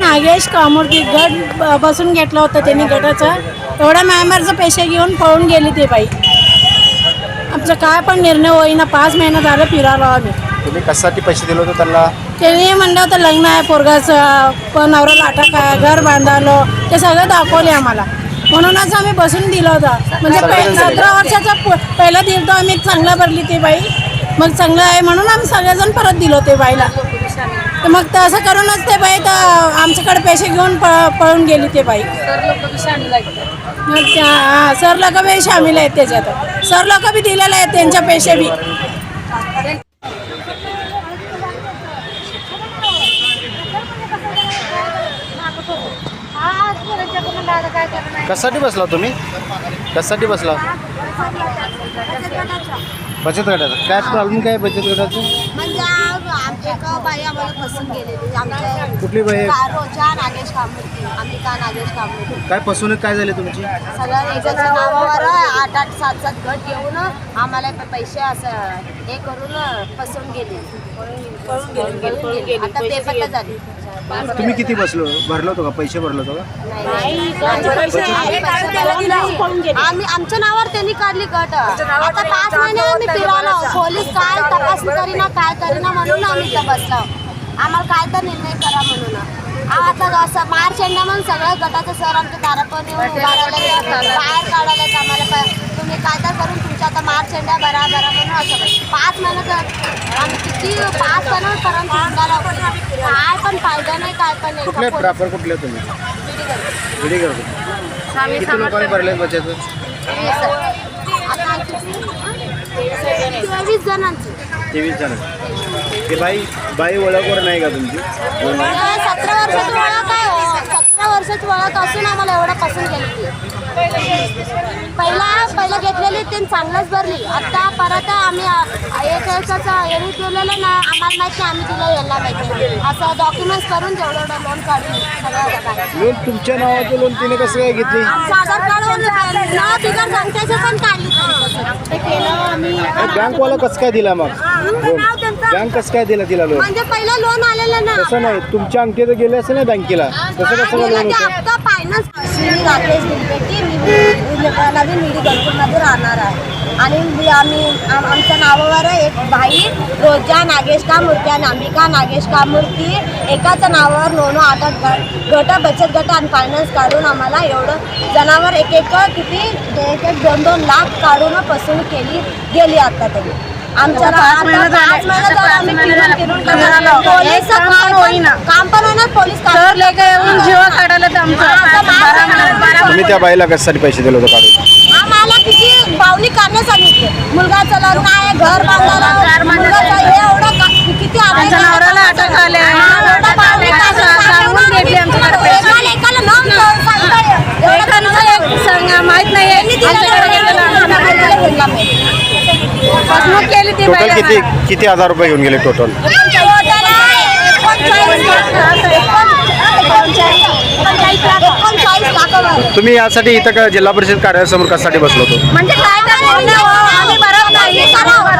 नागेश कामोरती गट बसून घेतलं होतं त्यांनी गटाचं. एवढ्या मेंबरचं पैसे घेऊन पळून गेली ते बाई. आमचं काय पण निर्णय होईना पाच महिने झालं फिरायला आम्ही. तुम्ही कशासाठी पैसे दिले होते त्यांना? त्यांनी म्हणलं होतं लग्न आहे पोरगाचं पण नवऱ्याला अटक आहे घर बांधालो ते सगळं दाखवले आम्हाला. म्हणूनच आम्ही बसून दिलं होतं. म्हणजे सतरा वर्षाचा प- पहिला दिलं तर आम्ही चांगला भरली ते बाई. मग चांगलं आहे म्हणून आम्ही सगळेजण परत दिलो ते बाईला. तर मग तसं करूनच ते बाई तर आमच्याकडे पैसे घेऊन प- पळून गेली ते बाई. मग त्या हा, सर लोक बी सामील आहेत त्याच्यात. सर लोक बी दिलेले आहेत त्यांच्या पैसे बी. कशासाठी बसला तुम्ही? कशासाठी बसला बचत गटाचं काय प्रॉब्लेम काय बचत गटाचं म्हणजे आ- आमच्या एका बाई आम्हाला फसून गेलेली. आमच्या कुठली बाई का- रोजा नागेश कामूर्ती अंबिका नागेश कामूर्ती काय फसवणूक काय झाली तुमची? सगळ्या एकाच्या नावावर आठ आठ सात सात गट येऊन आम्हाला प- पैसे असं हे करून फसून गेले. पळून गेले आता ते पण झाली तुम्ही किती बसलो? भरलो होतो का? पैसे भरलो होतो का? आम्ही आमच्या नावावर त्यांनी काढली गट. आता पाच महिने आम्ही फिरालो पोलीस काय तपासणी करीना काय करीना म्हणून आम्ही इथं बसलो. आम्हाला काय तर निर्णय करा म्हणून. आ, आता असं मार्च एंडा म्हणून सगळ्या गटाचे सर आमच्या दारापण येऊन उभा बाहेर काढायला आम्हाला. प- तुम्ही काय तर करून तुमच्या आता मार्च एंडा भरा भरा म्हणून असं. पाच महिने तर आम्ही किती पाच महिन्यापर्यंत काय पण फायदा नाही काय पण नाही. कुठले प्रॉपर कुठले तुम्ही? रेडी करतो. किती लोकांनी भरले बचत तेवीस जणांची. तेवीस जण ते बाई बाई ओळखवर नाही का तुमची? सतरा वर्षाची ओळख आहे. वर्षाची ओळख असून आम्हाला एवढं पसंत केली ती पहिला पहिला घेतलेली ते चांगलंच भरली आता परत आम्ही एक वर्षाचं एवढी केलेलं ना आम्हाला माहिती आम्ही तिला यायला पाहिजे असं डॉक्युमेंट्स करून जेवढं एवढं लोन काढून सगळं. लोन तुमच्या नावाचं लोन तिने कसं काय घेतली आमचं आधार कार्ड नाव बिगर संख्येचे पण काढली. बँकवाला कसं काय दिला मग? लोन. बँक कसं काय दिला तिला लोन? म्हणजे पहिलं लोन आलेलं ना. तसं नाही. तुमच्या अंगठीत गेले असेल ना बँकेला. तसं कसं काय लोन होतं? हप्ता फायनान्स मी राकेश दिलपेटी मी नवीन मिडी गणपूरमध्ये राहणार आहे. आणि मी- आम्ही आम- आमच्या नावावर एक बाई रोजा नागेश कामूर्ती आणि अंबिका नागेश कामूर्ती एकाच्या नावावर नोनो आठ आठ गट बचत गट आणि फायनान्स काढून आम्हाला एवढं जनावर एक एक किती एक एक दोन दोन लाख काढून फसवणूक केली गेली आता तरी. आमच्या काम होईना. पण होणार पोलीस जीव काढायला त्या बाईला कशासाठी पैसे दिले होते काढून? आम्हाला किती सांगितले. आहे घर एवढं का- किती नवऱ्याला अटक आली आहे. सांगून घेतली आमच्याकडे पैसे. माहीत नाही फसवणूक केली ती टोटल किती किती हजार रुपये घेऊन गेले टोटल तुम्ही यासाठी इथं का जिल्हा परिषद कार्यालयासमोर कशासाठी बसलो होतो? म्हणजे काय करणार आम्ही भरत नाही.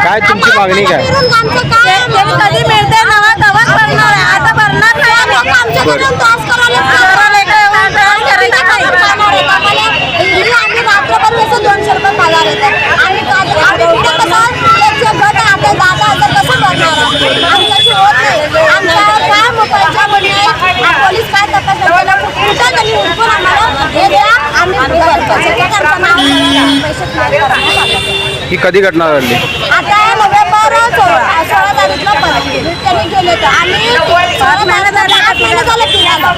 काय तुमची मागणी काय? कधी मिळते नवा तवाच भरणार आहे. आता भरणार नाही. आम्ही. आमच्याकडून तास करायला करायला काय एवढं त्रास करायचा नाही. ही आम्ही रात्रभर कसं दोनशे रुपये पगार येतो आणि का- आम्ही कुठं कसं त्याचे गट आपले दादा आता कसं भरणार आमच्याशी होत नाही आमच्या काय मोकळ्याच्या म्हणणे आहे पोलीस काय तपास करतात? कुठं त्यांनी उठून आम्हाला हे द्या आम्ही त्यांचं नाव पैसे clear करा. ही कधी घटना घडली? आता नोव्हेंबर सोळा सोळा तारीखला पडली त्यांनी गेले आम्ही सोळा आठ महिने झाले फिरायला